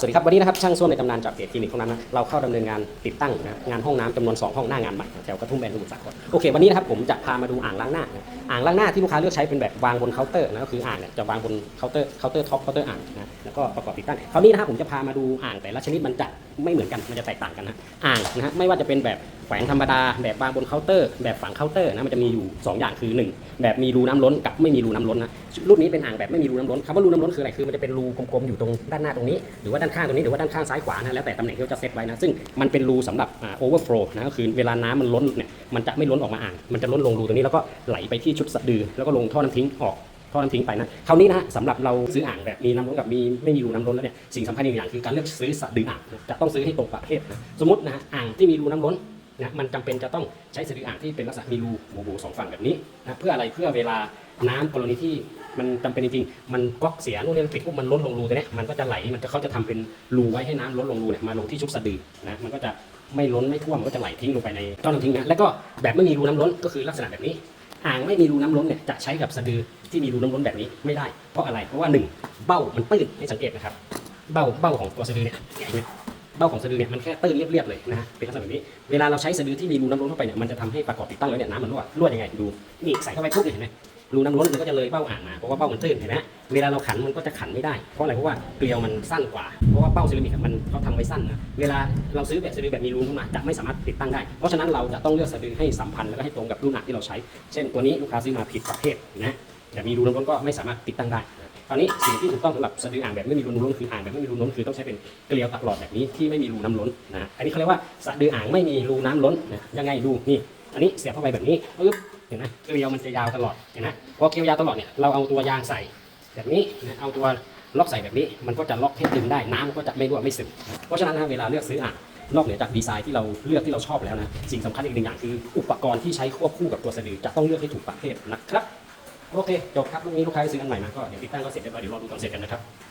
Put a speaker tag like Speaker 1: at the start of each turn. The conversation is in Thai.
Speaker 1: สวัสดีครับ วันนี้นะครับช่างส้วมในตำนานจากเพจคลินิกของนั้นนะเราเข้าดำเนินงานติดตั้งนะงานห้องน้ำจำนวน 2 ห้องหน้างานใหม่แถวกระทุ่มแบนสมุทรสาครโอเค วันนี้นะครับผมจะพามาดูอ่างล้างหน้านะอ่างล้างหน้าที่ลูกค้าเลือกใช้เป็นแบบวางบนเคาน์เตอร์นะก็คืออ่างเนี่ยจะวางบนเคาน์เตอร์เคาน์เตอร์ท็อปเคาน์เตอร์อ่างนะแล้วก็ประกอบติดตั้งคราวนี้นะครับผมจะพามาดูอ่างแต่ละชนิดมันจะไม่เหมือนกันมันจะแตกต่างกันนะอ่างนะฮะไม่ว่าจะเป็นแบบแขวนธรรมดาแบบวางบนเคาน์เตอร์แบบฝังเคาน์เตอร์นะมันจะมีอยู่สอย่างคือหนึ่งแบบมีรูน้ำล้นกับไม่มีรูน้ำล้นนะรุ่นนี้เป็นอ่างแบบไม่มีรูน้ำล้นคำว่ารูน้ำล้นคืออะไรคือมันจะเป็นรูกลมๆอยู่ตรงด้านหน้าตรงนี้หรือว่าด้านข้างตรงนี้หรือว่าด้านข้างซ้ายขวานะแล้วแต่ตำแหน่งที่เราจะเซตไว้นะซึ่งมันเป็นรูสำหรับโอเวอร์โฟลนะก็คือเวลาน้ำมันล้นเนี่ยมันจะไม่ล้นออกมาอ่าง มันจะล้นลงรูตรงนี้แล้วก็ไหลไปที่ชุดสะดือ แล้วก็ลงท่อน้ำทิ้งออกท่อน้ำทิ้งไปนะคราวนี้นะสำหรับเราซื้ออ่างแบบมีน้ำล้นกับมีไม่มีรูน้ำล้นแล้วเนี่ยสิ่งสำคัญอีกอย่างคือการเลือกซื้อสะดืออ่างจะต้องซื้อให้ตรงประเภทนะสมมตินะฮะอ่างที่มีรูน้ำล้นนะมันจำเป็นจะต้องใช้สะดืออ่างที่เป็นลักษณะมีรูโบโบสองฝั่งแบบนี้นะเพื่ออะไรเพื่อเวลาน้ำกรณีที่ มันจำเป็นจริงๆ มันก๊อกเสียนู่นนี่ปิดปุ๊บมันล้นลงรูตัวเนี้ยมันก็จะไหลมันจะเขาจะทำเป็นรูไว้ให้น้ำล้นลงรูเนี่ยมาลงที่ชุดสะดือนะมันก็จะไม่ล้นไม่ท่วมมันก็จะไหลทิ้งลงไปในท่อน้ำทิ้งนะแล้วก็แบบไม่มีรูน้ำล้นก็คือลักษณะแบบนี้อ่างไม่มีรูน้ำล้นเนี่ยจะใช้กับสะดือที่มีรูน้ำล้นแบบนี้ไม่ได้เพราะอะไรเพราะว่าหนึ่งเบ้ามันตื้นให้สังเกตนะครับ เบ้าเบ้าของตัวสะดือเนี่ยเบ้าของสะดือเนี่ยมันแค่ตื้นเรียบๆเลยนะเป็นลักษณะแบบนี้เวลาเราใช้สะดือที่มีรูน้ำล้นเข้าไปเนี่ยมันจะทำให้ประกอบติดตั้งแล้วเนี่ยน้ำมันรั่วรั่วยังไงดูนี่ใส่เข้าไปปุ๊บเห็นไหม รูน้ำล้นมันก็จะเลยเบ้าอ่างมาเพราะว่าเบ้ามันตื้นเห็นไหมเวลาเราขันมันก็จะขันไม่ได้เพราะอะไรเพราะว่าเกลียวมันสั้นกว่าเพราะว่าเบ้าเซรามิกมันเขาทำไว้สั้นนะเวลาเราซื้อแบบสะดือแบบมีรูเข้ามาจะไม่สามารถติดตั้งได้ เพราะฉะนั้นเราจะต้องเลือกสะดือให้สัมพันธ์แล้วก็ให้ตรงกับรูหนักที่เราใช้ เช่นตัวนี้ลูกค้าซื้อมาผิดประเภทนะแต่มีรูน้ำล้นก็ไม่สามารถติดตั้งได้ตอนนี้สิ่งที่ถูกต้องสำหรับสะดืออ่างแบบไม่มีรูน้ำล้นคืออ่างแบบไม่มีรูน้ำล้นคือต้องใช้เป็นเกลียวตักหลอดแบบนี้ที่ไม่มีรูน้ำล้นนะอันนี้เขาเรียกว่าสะดืออ่างไม่มีรูน้ำล้นนะยังไงดูนี่อันนี้เสียบเข้าไปแบบนี้ปึ๊บ เห็นไหมเกลียวมันจะยาวตลอดเห็นไหมพอเกลียวยาวตลอดเนี่ยเราเอาตัวยางใส่แบบนี้นะเอาตัวล็อกใส่แบบนี้มันก็จะล็อกให้ตึงได้น้ำก็จะไม่รั่วไม่ซึมเพราะฉะนั้นนะเวลาเลือกซื้ออ่างนอกเหนือจากดีไซน์ที่เราเลือกที่เราชอบแล้วนะสิ่งสำคัญอีกหนึ่งอย่างคือ อุปกรณ์ที่ใช้ควบคู่กับตัวสะดือจะต้องเลือกให้ถูกประเภทนะครับโอเคจบครับลูกนี้ลูกค้าซื้ออันใหม่มาก็เดี๋ยวติดตั้งก็เสร็จเรียบร้อยเดี๋ยวรอดูตอนเสร็จกันนะครับ